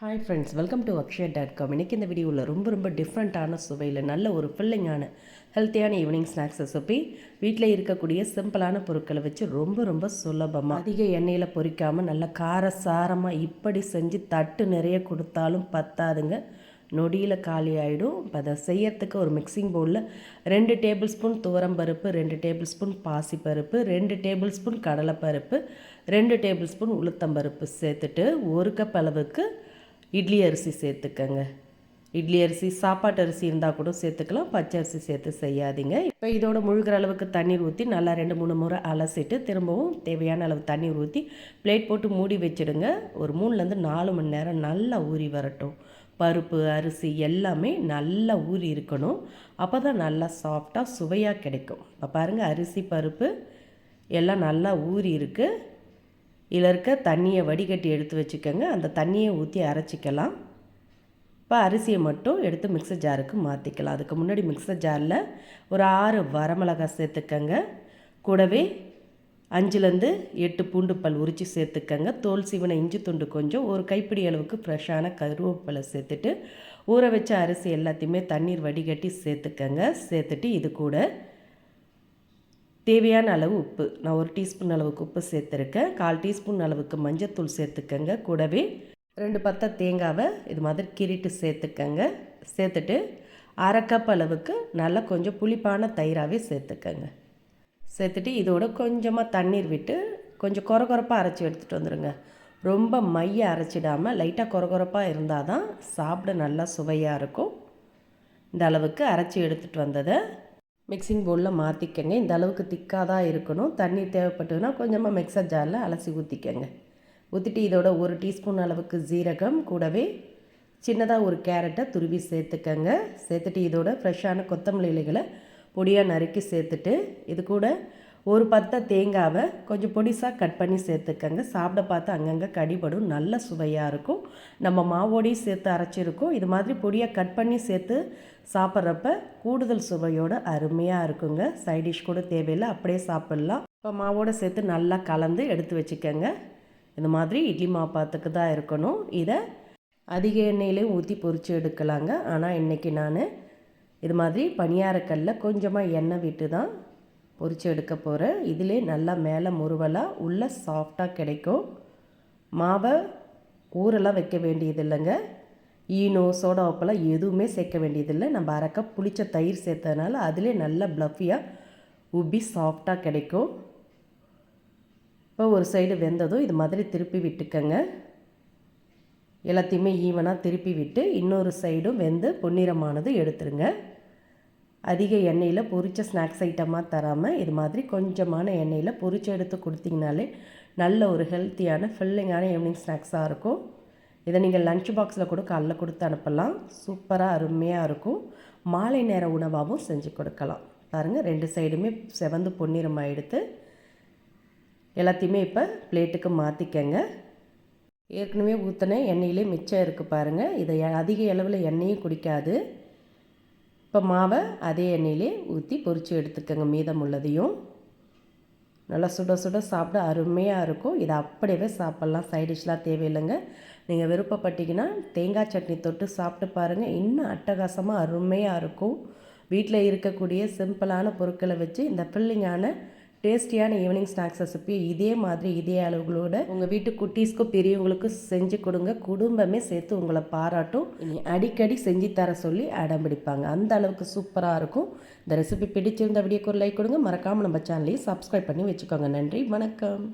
Hi friends welcome to Akshaya dot com இன்றைக்கி இந்த வீடியோவில் ரொம்ப ரொம்ப டிஃப்ரெண்ட்டான சுவையில் நல்ல ஒரு ஃபில்லிங்கான ஹெல்த்தியான ஈவினிங் ஸ்நாக்ஸ் ரெசிபி வீட்டில் இருக்கக்கூடிய சிம்பிளான பொருட்களை வச்சு ரொம்ப ரொம்ப சுலபமாக அதிக எண்ணெயில் பொரிக்காமல் நல்ல காரசாரமாக இப்படி செஞ்சு தட்டு நிறைய கொடுத்தாலும் பத்தாதுங்க. நொடியில் காலி ஆகிடும் இப்போ அதை செய்யறதுக்கு ஒரு மிக்சிங் பவுலில் ரெண்டு டேபிள் ஸ்பூன் துவரம்பருப்பு ரெண்டு டேபிள் ஸ்பூன் பாசிப்பருப்பு ரெண்டு டேபிள் ஸ்பூன் கடலைப்பருப்பு ரெண்டு டேபிள் ஸ்பூன் உளுத்தம்பருப்பு சேர்த்துட்டு ஒரு கப் அளவுக்கு இட்லி அரிசி சேர்த்துக்கங்க. இட்லி அரிசி சாப்பாட்டு அரிசி இருந்தால் கூட சேர்த்துக்கலாம். பச்சை அரிசி சேர்த்து செய்யாதீங்க. இப்போ இதோட முழுகிற அளவுக்கு தண்ணீர் ஊற்றி நல்லா ரெண்டு மூணு முறை அலசிட்டு திரும்பவும் தேவையான அளவு தண்ணீர் ஊற்றி பிளேட் போட்டு மூடி வச்சுடுங்க. ஒரு மூணுலேருந்து நாலு மணி நேரம் நல்லா ஊறி வரட்டும். பருப்பு அரிசி எல்லாமே நல்லா ஊறி இருக்கணும். அப்போ தான் நல்லா சாஃப்டாக சுவையாக கிடைக்கும். இப்போ பாருங்கள் அரிசி பருப்பு எல்லாம் நல்லா ஊறி இருக்குது இதில் இருக்க தண்ணியை வடிகட்டி எடுத்து வச்சுக்கோங்க. அந்த தண்ணியை ஊற்றி அரைச்சிக்கலாம். இப்போ அரிசியை மட்டும் எடுத்து மிக்சர் ஜாருக்கு மாற்றிக்கலாம் அதுக்கு முன்னாடி மிக்சர் ஜாரில் ஒரு ஆறு வரமிளகாய் சேர்த்துக்கங்க. கூடவே அஞ்சுலேருந்து எட்டு பூண்டு பல் உரித்து சேர்த்துக்கங்க. தோல் சீவனை இஞ்சி துண்டு கொஞ்சம் ஒரு கைப்பிடி அளவுக்கு ஃப்ரெஷ்ஷான கருவேப்பிலை சேர்த்துட்டு ஊற வச்ச அரிசி எல்லாத்தையுமே தண்ணீர் வடிகட்டி சேர்த்துக்கங்க. சேர்த்துட்டு இது கூட தேவையான அளவு உப்பு. நான் ஒரு டீஸ்பூன் அளவுக்கு உப்பு சேர்த்துருக்கேன். கால் டீஸ்பூன் அளவுக்கு மஞ்சத்தூள் சேர்த்துக்கங்க. கூடவே ரெண்டு பத்தை தேங்காவை இது மாதிரி கிரிட்டு சேர்த்துக்கங்க. சேர்த்துட்டு அரை கப் அளவுக்கு நல்லா கொஞ்சம் புளிப்பான தயிராகவே சேர்த்துக்கங்க. சேர்த்துட்டு இதோட கொஞ்சமாக தண்ணீர் விட்டு கொஞ்சம் கொர கொரப்பாக அரைச்சி எடுத்துகிட்டு வந்துடுங்க ரொம்ப மைய அரைச்சிடாமல் லைட்டாக கொர கொரப்பாக இருந்தால் தான் சாப்பிட நல்லா சுவையாக இருக்கும். இந்த அளவுக்கு அரைச்சி எடுத்துகிட்டு வந்ததை மிக்சிங் பவுலில் மாற்றிக்கங்க இந்த அளவுக்கு திக்காக தான் இருக்கணும். தண்ணி தேவைப்பட்டதுன்னா கொஞ்சமாக மிக்சர் ஜாரில் அலசி ஊற்றிக்கங்க ஊற்றிட்டு இதோட ஒரு டீஸ்பூன் அளவுக்கு ஜீரகம் கூடவே சின்னதாக ஒரு கேரட்டை துருவி சேர்த்துக்கங்க. சேர்த்துட்டு இதோட ஃப்ரெஷ்ஷான கொத்தமல்லி இலைகளை பொடியாக நறுக்கி சேர்த்துட்டு இது கூட ஒரு பத்தை தேங்காவை கொஞ்சம் பொடிசாக கட் பண்ணி சேர்த்துக்கங்க. சாப்பிட பார்த்து அங்கங்கே கடிபடும் நல்ல சுவையாக இருக்கும். நம்ம மாவோடையும் சேர்த்து அரைச்சிருக்கோம். இது மாதிரி பொடியாக கட் பண்ணி சேர்த்து சாப்பிட்றப்ப கூடுதல் சுவையோடு அருமையாக இருக்குங்க. சைடிஷ் கூட தேவையில்லை அப்படியே சாப்பிட்லாம். இப்போ மாவோடு சேர்த்து நல்லா கலந்து எடுத்து வச்சுக்கோங்க. இந்த மாதிரி இட்லி மாப்பாத்துக்கு தான் இருக்கணும். இதை அதிக எண்ணெயிலையும் ஊற்றி பொறிச்சு எடுக்கலாங்க. ஆனால் இன்றைக்கி நான் இது மாதிரி பணியாரக்கல்லில் கொஞ்சமாக எண்ணெய் விட்டு தான் பொறிச்சு எடுக்க போகிறேன் இதிலே நல்லா மேலே முருவலாக உள்ளே சாஃப்டாக கிடைக்கும். மாவை ஊரெல்லாம் வைக்க வேண்டியது இல்லைங்க ஈனோ சோடா உப்பெல்லாம் எதுவுமே சேர்க்க வேண்டியதில்லை. நம்ம அரைக்க புளிச்ச தயிர் சேர்த்ததுனால அதிலே நல்லா ப்ளஃபியாக உப்பி சாஃப்டாக கிடைக்கும். இப்போ ஒரு சைடு வெந்ததும் இது மாதிரி திருப்பி விட்டுக்கங்க. எல்லாத்தையுமே ஈவனாக திருப்பி விட்டு இன்னொரு சைடும் வெந்து பொன்னிறமானது எடுத்துருங்க. அதிக எண்ணெயில் பொரித்த ஸ்நாக்ஸ் ஐட்டமாக தராமல் இது மாதிரி கொஞ்சமான எண்ணெயில் பொரித்து எடுத்து கொடுத்தீங்கனாலே நல்ல ஒரு ஹெல்த்தியான ஃபில்லிங்கான ஈவினிங் ஸ்நாக்ஸாக இருக்கும். இதை நீங்கள் லன்ச் பாக்ஸில் கூட காலைல கொடுத்து அனுப்பலாம். சூப்பராக அருமையாக இருக்கும். மாலை நேர உணவாகவும் செஞ்சு கொடுக்கலாம். பாருங்கள் ரெண்டு சைடுமே செவந்து பொன்னிறமாக எடுத்து எல்லாத்தையுமே இப்போ பிளேட்டுக்கு மாற்றிக்கங்க ஏற்கனவே ஊற்றின எண்ணெயிலே மிச்சம் இருக்குது பாருங்கள் இதை அதிக அளவில் எண்ணெயும் குடிக்காது. இப்போ மாவை அதே எண்ணெயிலே ஊற்றி பொறிச்சு எடுத்துக்கோங்க. மீதம் உள்ளதையும் நல்லா சுட சுட சாப்பிட அருமையாக இருக்கும். இதை அப்படியே சாப்பிட்லாம். சைடிஷ்லாம் தேவையில்லைங்க. நீங்கள் விருப்பப்பட்டீங்கன்னா தேங்காய் சட்னி தொட்டு சாப்பிட்டு பாருங்கள் இன்னும் அட்டகாசமாக அருமையாக இருக்கும். வீட்டில் இருக்கக்கூடிய சிம்பிளான பொருட்களை வச்சு இந்த ஃபில்லிங்கான டேஸ்டியான ஈவினிங் ஸ்நாக்ஸ் ரெசிபி இதே மாதிரி இதே அளவுகளோட உங்கள் வீட்டு குட்டீஸ்க்கும் பெரியவங்களுக்கும் செஞ்சு கொடுங்க. குடும்பமே சேர்த்து உங்களை பாராட்டும். இனி அடிக்கடி செஞ்சு தர சொல்லி அடம் பிடிப்பாங்க. அந்த அளவுக்கு சூப்பராக இருக்கும். இந்த ரெசிபி பிடிச்சிருந்த வீடியோக்கு ஒரு லைக் கொடுங்க. மறக்காமல் நம்ம சேனலையும் சப்ஸ்கிரைப் பண்ணி வச்சுக்கோங்க. நன்றி வணக்கம்.